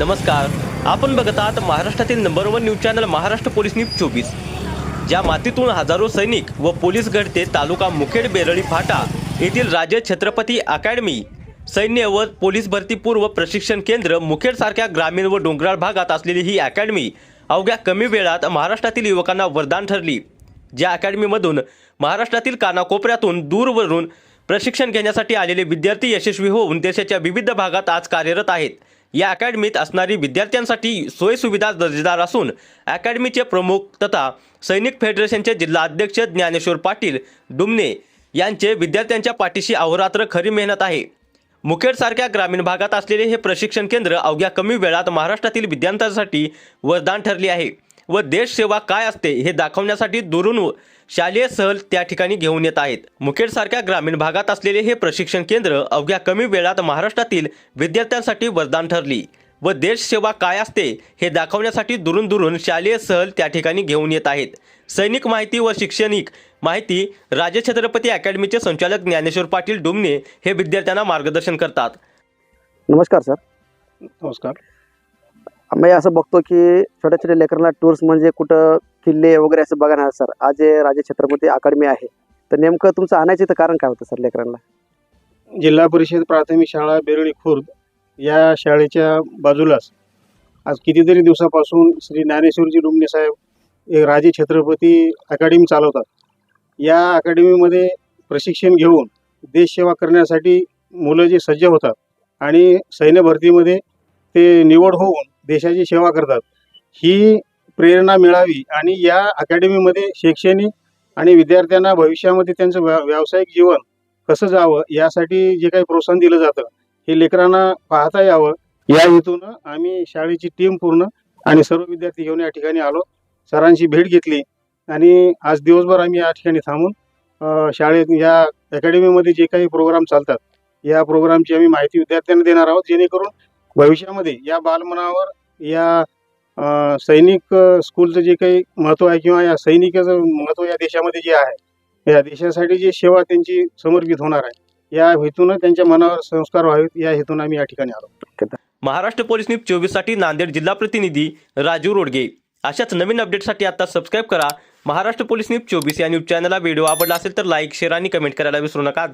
नमस्कार. आपण बघत आहात महाराष्ट्रातील number one news channel Maharashtra police news चोवीस. ज्या मातीतून हजारो सैनिक व पोलीस घडते तालुका मुखेड बेरळी फाटा येथील राज्य छत्रपती अकॅडमी सैन्य व पोलीस भरतीपूर्व प्रशिक्षण केंद्र मुखेडसारख्या ग्रामीण व डोंगराळ भागात असलेली ही अकॅडमी अवघ्या कमी वेळात महाराष्ट्रातील युवकांना वरदान ठरली. ज्या अकॅडमीमधून महाराष्ट्रातील कानाकोपऱ्यातून दूरवरून प्रशिक्षण घेण्यासाठी आलेले विद्यार्थी यशस्वी होऊन देशाच्या विविध भागात आज कार्यरत आहेत. या अकॅडमीत असणारी विद्यार्थ्यांसाठी सोयीसुविधा दर्जेदार असून अकॅडमीचे प्रमुख तथा सैनिक फेडरेशनचे जिल्हा अध्यक्ष ज्ञानेश्वर पाटील डुमने यांचे विद्यार्थ्यांच्या पाठीशी अहोरात्र खरी मेहनत आहे. मुखेडसारख्या ग्रामीण भागात असलेले हे प्रशिक्षण केंद्र अवघ्या कमी वेळात महाराष्ट्रातील विद्यार्थ्यांसाठी वरदान ठरले आहे. व देश सेवा काय असते हे दाखवण्यासाठी दुरून शालेय सहल त्या ठिकाणी घेऊन येत आहेत. मुखेडसारख्या ग्रामीण भागात असलेले हे प्रशिक्षण केंद्र अवघ्या कमी वेळात महाराष्ट्रातील विद्यार्थ्यांसाठी वरदान ठरली. व देश सेवा काय असते हे दाखवण्यासाठी दुरून दुरून शालेय सहल त्या ठिकाणी घेऊन येत आहेत. सैनिक माहिती व शैक्षणिक माहिती राजे छत्रपती अकॅडमीचे संचालक ज्ञानेश्वर पाटील डुमने हे विद्यार्थ्यांना मार्गदर्शन करतात. नमस्कार सर. नमस्कार. आम्ही असं बघतो की छोट्या छोट्या लेकरांना टूर्स म्हणजे कुठं किल्ले वगैरे असं बघा ना सर आज हे राजे छत्रपती अकॅडमी आहे. तर नेमकं तुमचं आणायचं तर कारण काय होतं सर लेकरांना? जिल्हा परिषद प्राथमिक शाळा बेरळी खुर्द या शाळेच्या बाजूलाच आज कितीतरी दिवसापासून श्री ज्ञानेश्वरजी डुमणे साहेब हे राजे छत्रपती अकॅडमी चालवतात. या अकॅडमीमध्ये प्रशिक्षण घेऊन देशसेवा करण्यासाठी मुलं जे सज्ज होतात आणि सैन्य भरतीमध्ये ते निवड होऊन देशाची सेवा करतात. ही प्रेरणा मिळावी आणि या अकॅडमीमध्ये शैक्षणिक आणि विद्यार्थ्यांना भविष्यामध्ये त्यांचं व्या व्यावसायिक जीवन कसं जावं यासाठी जे काही प्रोत्साहन दिलं जातं हे लेकरांना पाहता यावं. या हेतूनं आम्ही शाळेची टीम पूर्ण आणि सर्व विद्यार्थी घेऊन या ठिकाणी आलो. सरांची भेट घेतली आणि आज दिवसभर आम्ही या ठिकाणी थांबून शाळेत या अकॅडमीमध्ये जे काही प्रोग्राम चालतात या प्रोग्रामची आम्ही माहिती विद्यार्थ्यांना देणार आहोत जेणेकरून भविष्यामध्ये या बालमनावर या सैनिक स्कूलचं जे काही महत्त्व आहे किंवा या सैनिकाचं महत्त्व या देशामध्ये जे आहे या देशासाठी जी सेवा त्यांची समर्पित होणार आहे या हेतूनं त्यांच्या मनावर संस्कार व्हावेत या हेतून आम्ही या ठिकाणी आलो. महाराष्ट्र पोलीस न्यूज चोवीससाठी नांदेड जिल्हा प्रतिनिधी राजू रोडगे. अशाच नवीन अपडेटसाठी आता सबस्क्राईब करा. महाराष्ट्र पोलीस न्यूज चोवीस या न्यूज चॅनलला व्हिडिओ आवडला असेल तर लाईक शेअर आणि कमेंट करायला विसरू नका.